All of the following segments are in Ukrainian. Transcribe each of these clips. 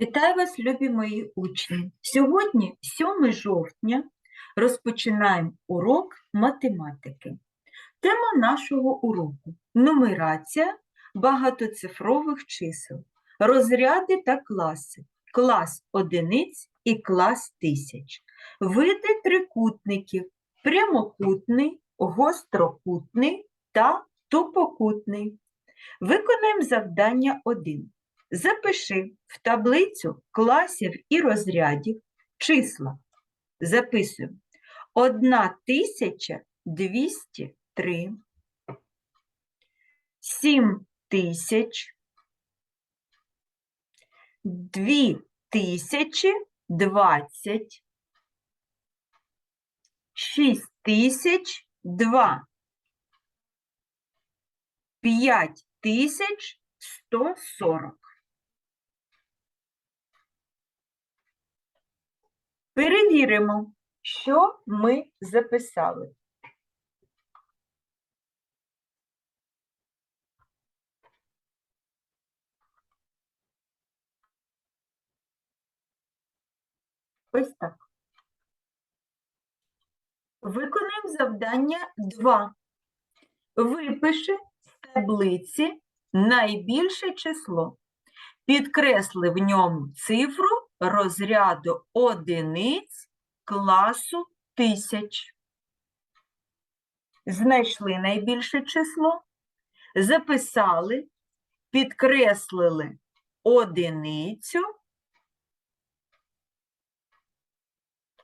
Вітаю вас, любі мої учні! Сьогодні, 7 жовтня, розпочинаємо урок математики. Тема нашого уроку нумерація багатоцифрових чисел, розряди та класи, клас одиниць і клас тисяч, види трикутників, прямокутний, гострокутний та тупокутний. Виконаємо завдання 1. Запиши в таблицю класів і розрядів числа. Записуємо 1203, 7000, 2020, 6002, 5140. Перевіримо, що ми записали. Ось так. Виконаємо завдання 2. Випиши з таблиці найбільше число. Підкресли в ньому цифру розряду одиниць класу тисяч. Знайшли найбільше число, записали, підкреслили одиницю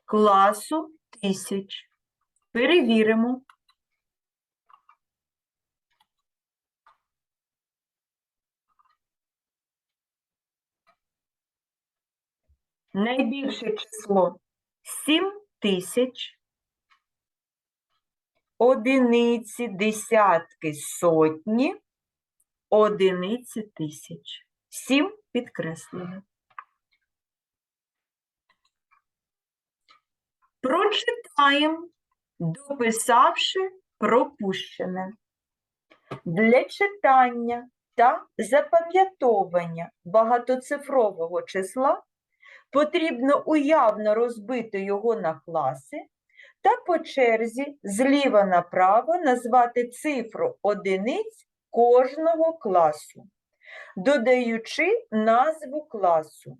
класу тисяч. Перевіримо. Найбільше число 7 тисяч, одиниці, десятки, сотні, одиниці тисяч. 7 підкреслено. Прочитаємо, дописавши пропущене. Для читання та запам'ятовування багатоцифрового числа потрібно уявно розбити його на класи та по черзі зліва направо назвати цифру одиниць кожного класу, додаючи назву класу.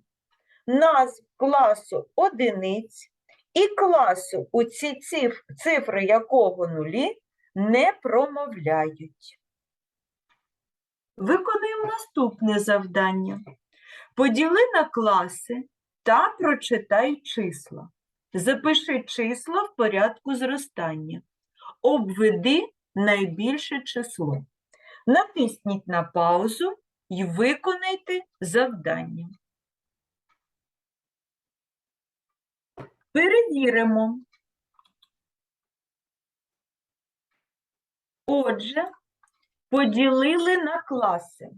Назв класу одиниць і класу, у ці циф- цифри якого нулі, не промовляють. Виконуємо наступне завдання. Поділи на класи та прочитай числа. Запиши числа в порядку зростання. Обведи найбільше число. Натисніть на паузу і виконайте завдання. Перевіримо. Отже, поділили на класи.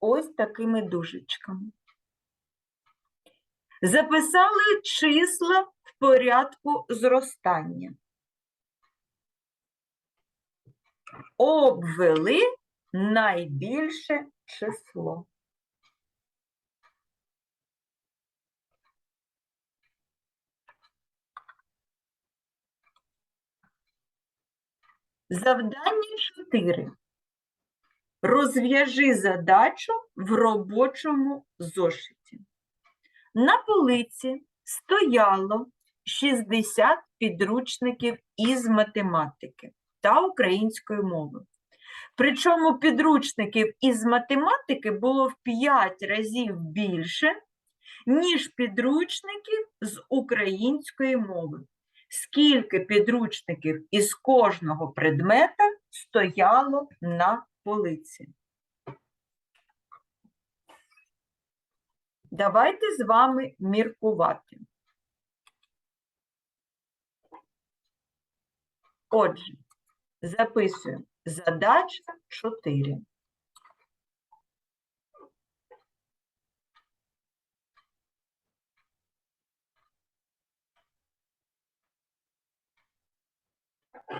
Ось такими дужечками. Записали числа в порядку зростання. Обвели найбільше число. Завдання 4. Розв'яжи задачу в робочому зошиті. На полиці стояло 60 підручників із математики та української мови. Причому підручників із математики було в 5 разів більше, ніж підручників з української мови. Скільки підручників із кожного предмета стояло на полиці? Давайте з вами міркувати. Отже, записуємо задача 4.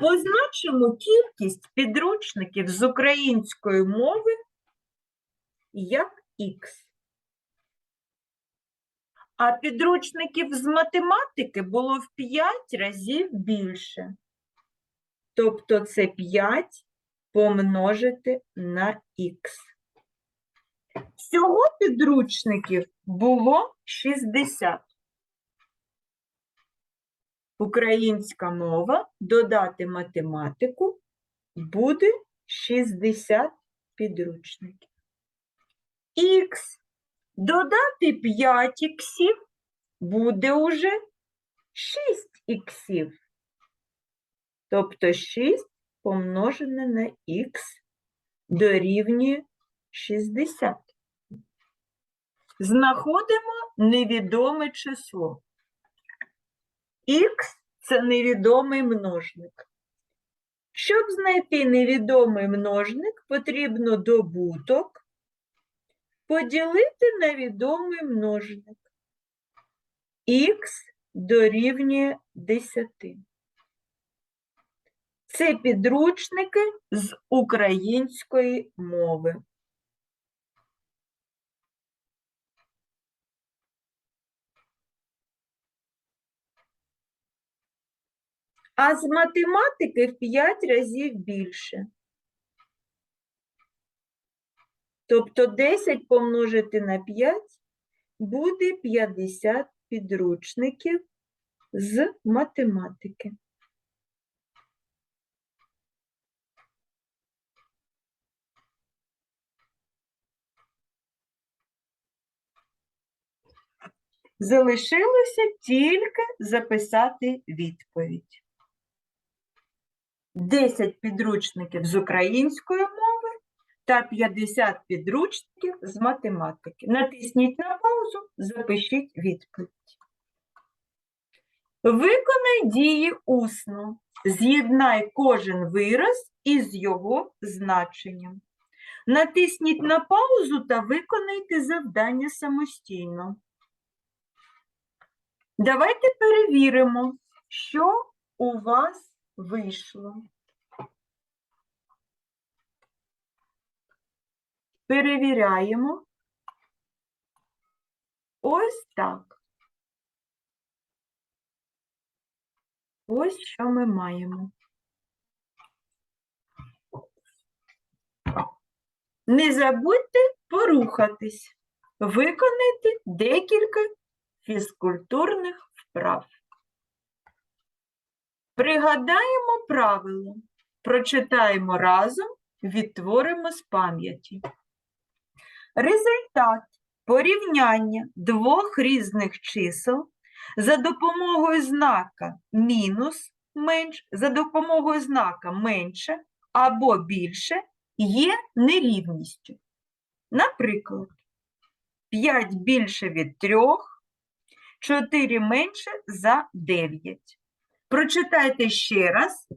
Позначимо кількість підручників з української мови як х. А підручників з математики було в 5 разів більше. Тобто це 5 помножити на х. Всього підручників було 60. Українська мова додати математику буде 60 підручників. Х додати 5 іксів буде уже 6 іксів. Тобто 6 помножене на х дорівнює 60. Знаходимо невідоме число. Х це невідомий множник. Щоб знайти невідомий множник, потрібно добуток поділити на відомий множник. Х дорівнює 10. Це підручники з української мови. А з математики в 5 разів більше. Тобто 10 помножити на 5 буде 50 підручників з математики. Залишилося тільки записати відповідь. 10 підручників з української мови та 50 підручників з математики. Натисніть на паузу, запишіть відповідь. Виконай дії усно. З'єднай кожен вираз із його значенням. Натисніть на паузу та виконайте завдання самостійно. Давайте перевіримо, що у вас вийшло. Перевіряємо. Ось так. Ось що ми маємо. Не забудьте порухатись. Виконайте декілька фізкультурних вправ. Пригадаємо правило, прочитаємо разом, відтворимо з пам'яті. Результат порівняння двох різних чисел за допомогою знака мінус менш, за допомогою знака менше або більше є нерівністю. Наприклад, 5 більше від 3, 4 менше за 9. Прочитайте ще раз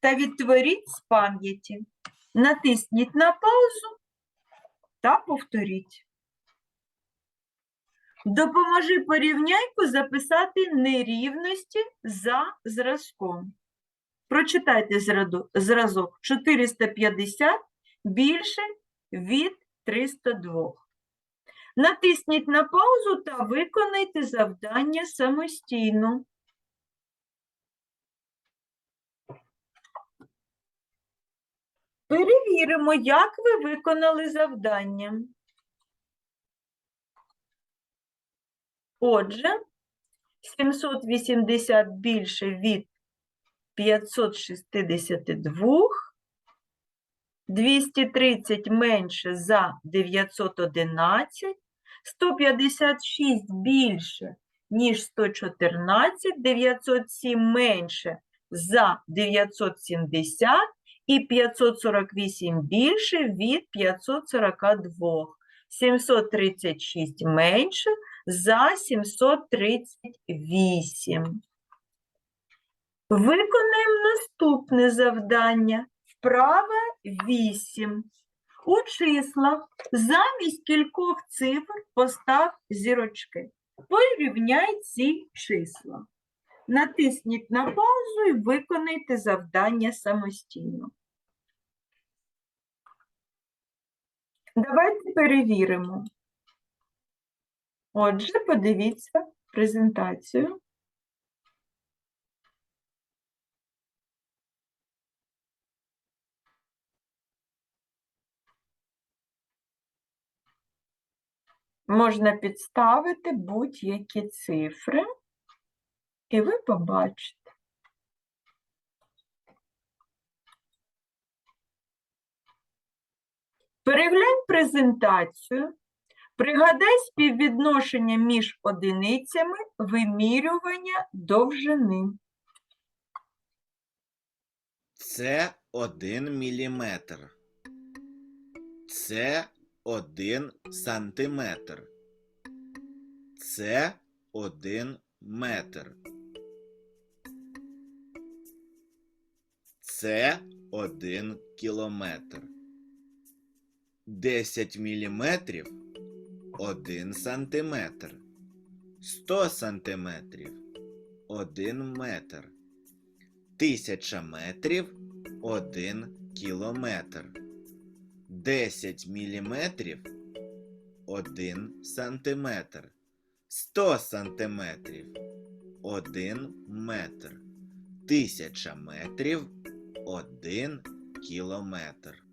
та відтворіть з пам'яті. Натисніть на паузу та повторіть. Допоможи порівняйку записати нерівності за зразком. Прочитайте зразок 450 більше від 302. Натисніть на паузу та виконайте завдання самостійно. Перевіримо, як ви виконали завдання. Отже, 780 більше від 562, 230 менше за 911, 156 більше, ніж 114, 907 менше за 970 і 548 більше від 542. 736 менше за 738. Виконаємо наступне завдання. Вправа 8. У числах замість кількох цифр постав зірочки. Порівняй ці числа. Натисніть на паузу і виконайте завдання самостійно. Давайте перевіримо. Отже, подивіться презентацію. Можна підставити будь-які цифри, і ви побачите. Переглянь презентацію, пригадай співвідношення між одиницями вимірювання довжини. Це один міліметр. Це один сантиметр. Це один метр. Це один кілометр. Десять міліметрів один сантиметр. Сто сантиметрів один метр. Тисяча метрів один кілометр. Десять міліметрів один сантиметр. Сто сантиметрів один метр. Тисяча метрів один кілометр.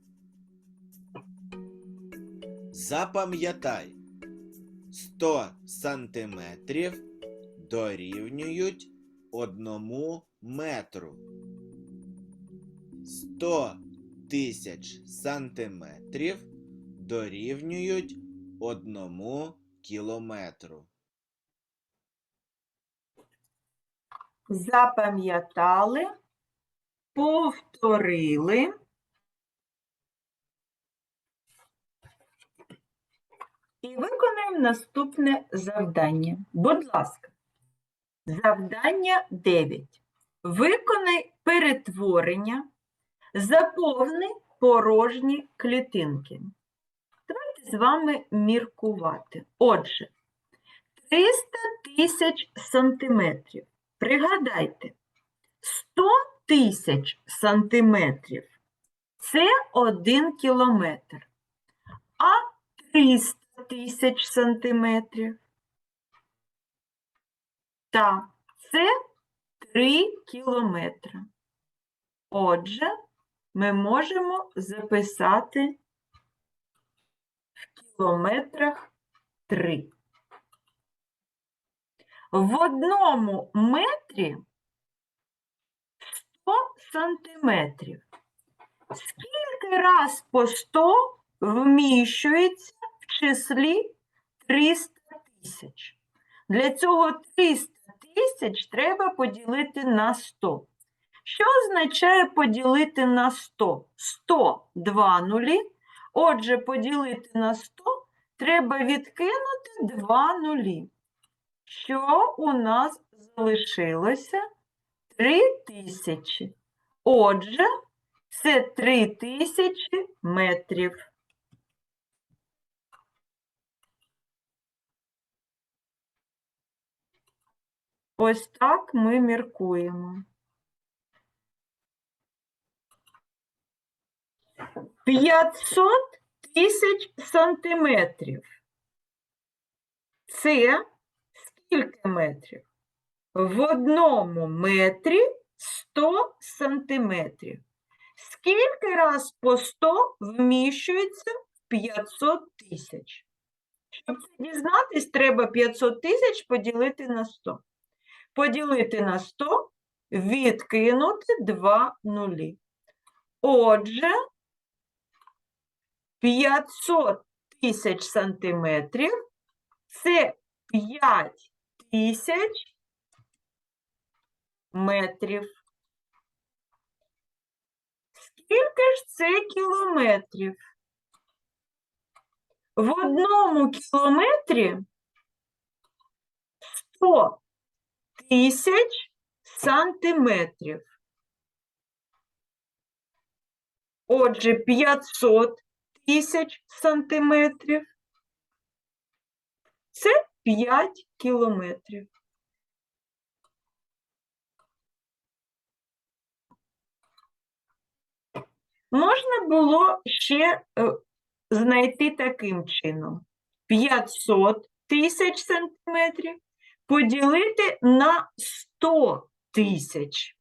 Запам'ятай, 100 сантиметрів дорівнюють одному метру. 100 тисяч сантиметрів дорівнюють одному кілометру. Запам'ятали, повторили. І виконаємо наступне завдання. Будь ласка, завдання 9. Виконай перетворення, заповни порожні клітинки. Давайте з вами міркувати. Отже, 300 тисяч сантиметрів. Пригадайте, 100 тисяч сантиметрів це 1 кілометр, а 300 тисяч сантиметрів. Так, це 3 кілометри. Отже, ми можемо записати в кілометрах 3. В одному метрі 100 сантиметрів. Скільки раз по 100 вміщується в числі 300 тисяч? Для цього 300 тисяч треба поділити на 100. Що означає поділити на 100? 100 – 2 нулі. Отже, поділити на 100 треба відкинути 2 нулі. Що у нас залишилося? 3 тисячі. Отже, це 3 тисячі метрів. Ось так ми міркуємо. 500 тисяч сантиметрів. Це скільки метрів? В одному метрі 100 сантиметрів. Скільки раз по 100 вміщується в 500 тисяч? Щоб це дізнатись, треба 500 тисяч поділити на 100. Поділити на 100, відкинути 2 нулі. Отже, 500 тисяч сантиметрів це 5 тисяч метрів. Скільки ж це кілометрів? В одному кілометрі 100 тисяч сантиметрів. Отже, 500 тисяч сантиметрів. Це 5 кілометрів. Можна було ще е, знайти таким чином. 500 тисяч сантиметрів поділити на 100 тисяч.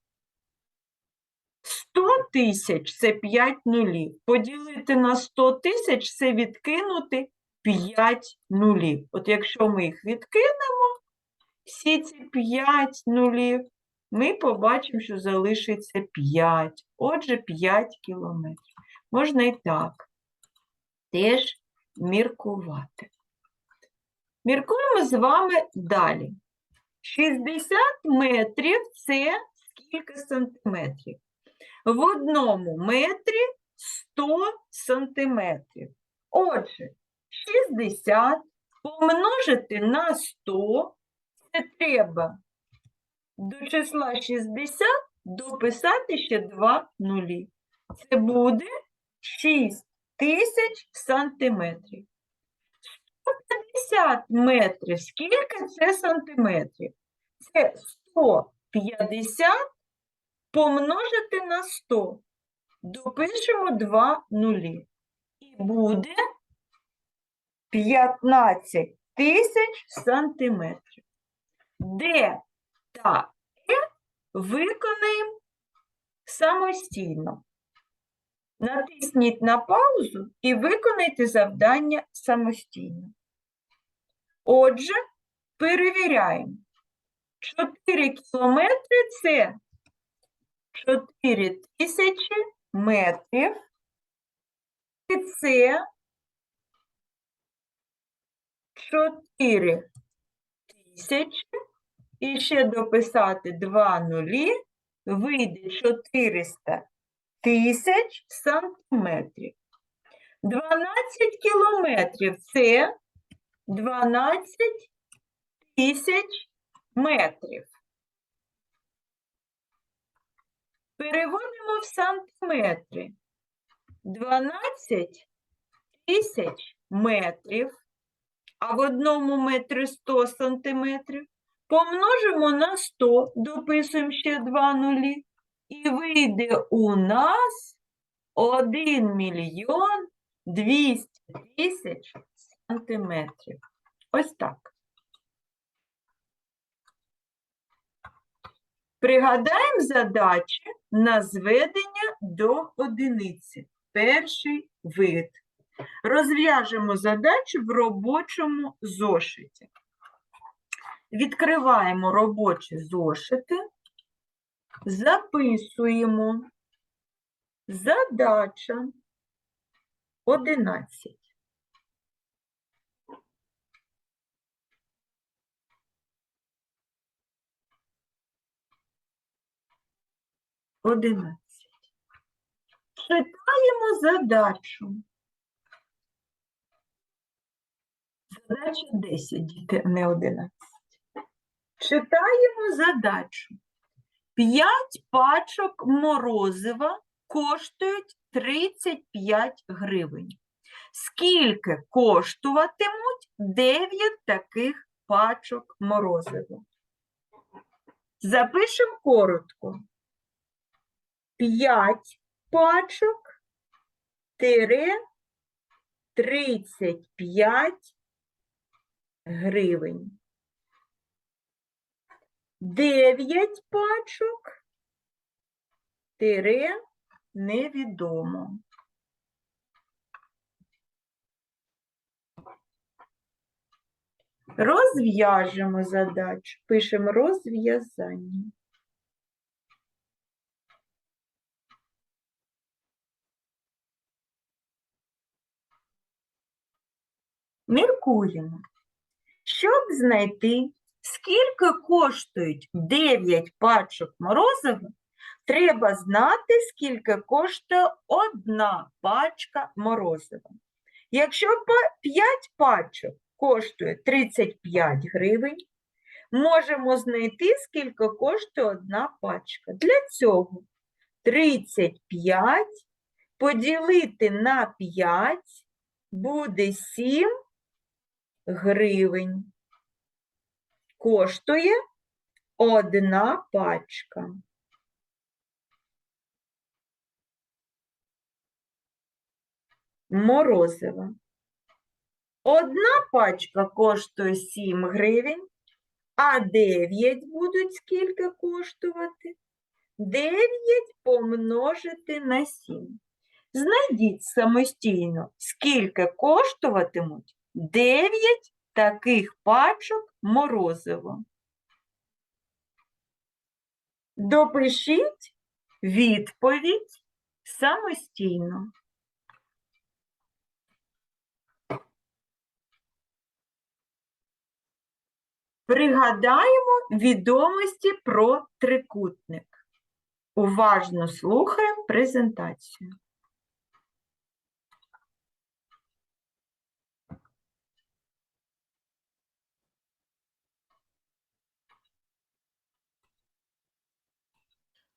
100 тисяч – це 5 нулів. Поділити на 100 тисяч – це відкинути 5 нулів. От якщо ми їх відкинемо, всі ці 5 нулів, ми побачимо, що залишиться 5. Отже, 5 кілометрів. Можна і так теж міркувати. Міркуємо з вами далі. 60 метрів – це скільки сантиметрів? В одному метрі 100 сантиметрів. Отже, 60 помножити на 100 це треба до числа 60 дописати ще 2 нулі. Це буде 6 тисяч сантиметрів. 150 метрів. Скільки це сантиметрів? Це 150 помножити на 100. Допишемо 2 нулі. І буде 15 тисяч сантиметрів. Де та Е виконаємо самостійно. Натисніть на паузу і виконайте завдання самостійно. Отже, перевіряємо. 4 кілометри – це 4 тисячі метрів. І це 4 тисячі. І ще дописати 2 нулі, вийде 400 тисяч сантиметрів. 12 кілометрів – це 12 тисяч метрів. Переводимо в сантиметри. 12 тисяч метрів, а в одному метрі 100 сантиметрів. Помножимо на 100, дописуємо ще 2 нулі. І вийде у нас 1 мільйон 200 тисяч сантиметрів. Ось так. Пригадаємо задачі на зведення до одиниці. Перший вид. Розв'яжемо задачу в робочому зошиті. Відкриваємо робочі зошити. Записуємо задача 11. Одинадцять. Читаємо задачу. Задача 10, діти, не 11. Читаємо задачу. 5 пачок морозива коштують 35 гривень. Скільки коштуватимуть 9 таких пачок морозива? Запишемо коротко. 5 пачок тире 35 гривень. 9 пачок тире невідомо. Розв'яжемо задачу. Пишемо розв'язання. Міркуємо. Щоб знайти, скільки коштують 9 пачок морозива, треба знати, скільки коштує одна пачка морозива. Якщо 5 пачок коштує 35 гривень, можемо знайти, скільки коштує одна пачка. Для цього 35 поділити на 5 буде 7 гривень. Коштує одна пачка. морозива. Одна пачка коштує 7 гривень, а 9 будуть скільки коштувати? 9 помножити на 7. Знайдіть самостійно, скільки коштуватимуть 9 таких пачок морозива. Допишіть відповідь самостійно. Пригадаємо відомості про трикутник. Уважно слухаємо презентацію.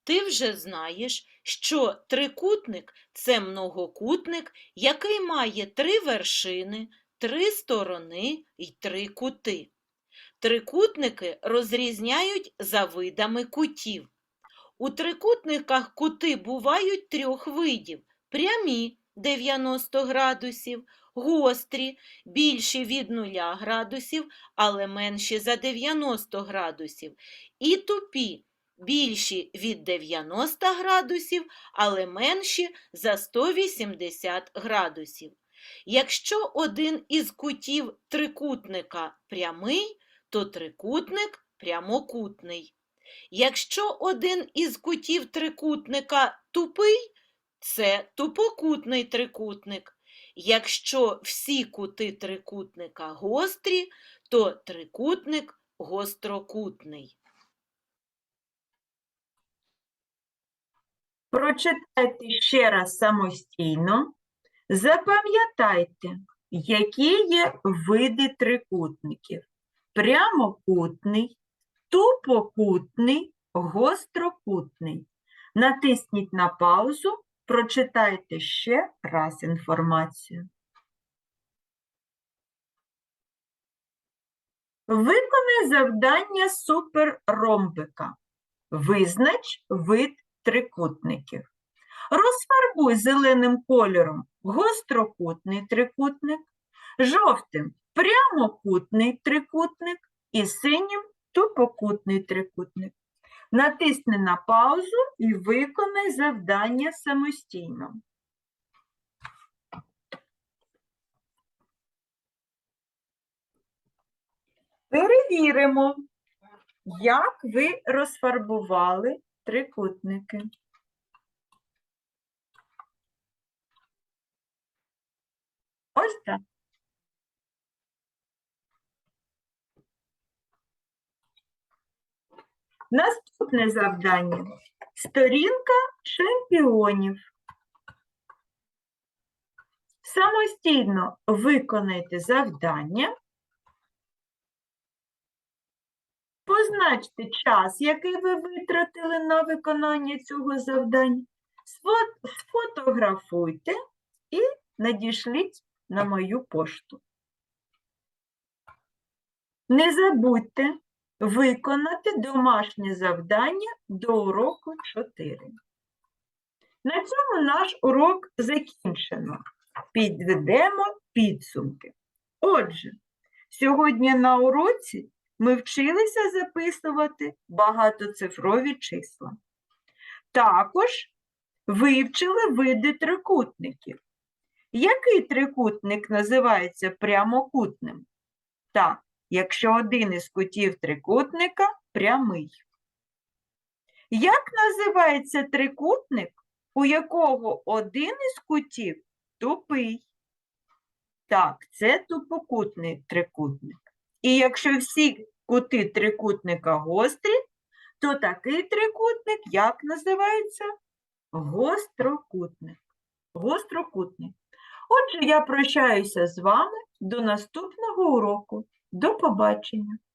Ти вже знаєш, що трикутник це многокутник, який має три вершини, три сторони і три кути. Трикутники розрізняють за видами кутів. У трикутниках кути бувають трьох видів: прямі 90 градусів, гострі, більші від 0 градусів, але менші за 90 градусів, і тупі, більші від 90 градусів, але менші за 180 градусів. Якщо один із кутів трикутника прямий, то трикутник прямокутний. Якщо один із кутів трикутника тупий, це тупокутний трикутник. Якщо всі кути трикутника гострі, то трикутник гострокутний. Прочитайте ще раз самостійно. Запам'ятайте, які є види трикутників. Прямокутний, тупокутний, гострокутний. Натисніть на паузу, прочитайте ще раз інформацію. Виконай завдання суперромбика. Визнач вид трикутників. Розфарбуй зеленим кольором гострокутний трикутник, жовтим прямокутний трикутник і синім тупокутний трикутник. Натисни на паузу і виконай завдання самостійно. Перевіримо, як ви розфарбували трикутники. Ось так. Наступне завдання. Сторінка чемпіонів. Самостійно виконайте завдання. Позначте час, який ви витратили на виконання цього завдання. Сфотографуйте і надішліть на мою пошту. Не забудьте виконати домашнє завдання до уроку 4. На цьому наш урок закінчено. Підведемо підсумки. Отже, сьогодні на уроці ми вчилися записувати багатоцифрові числа. Також вивчили види трикутників. Який трикутник називається прямокутним? Так, якщо один із кутів трикутника прямий. Як називається трикутник, у якого один із кутів тупий? Так, це тупокутний трикутник. І якщо всі кути трикутника гострі, то такий трикутник як називається? Гострокутник. Гострокутник. Отже, я прощаюся з вами до наступного уроку. До побачення!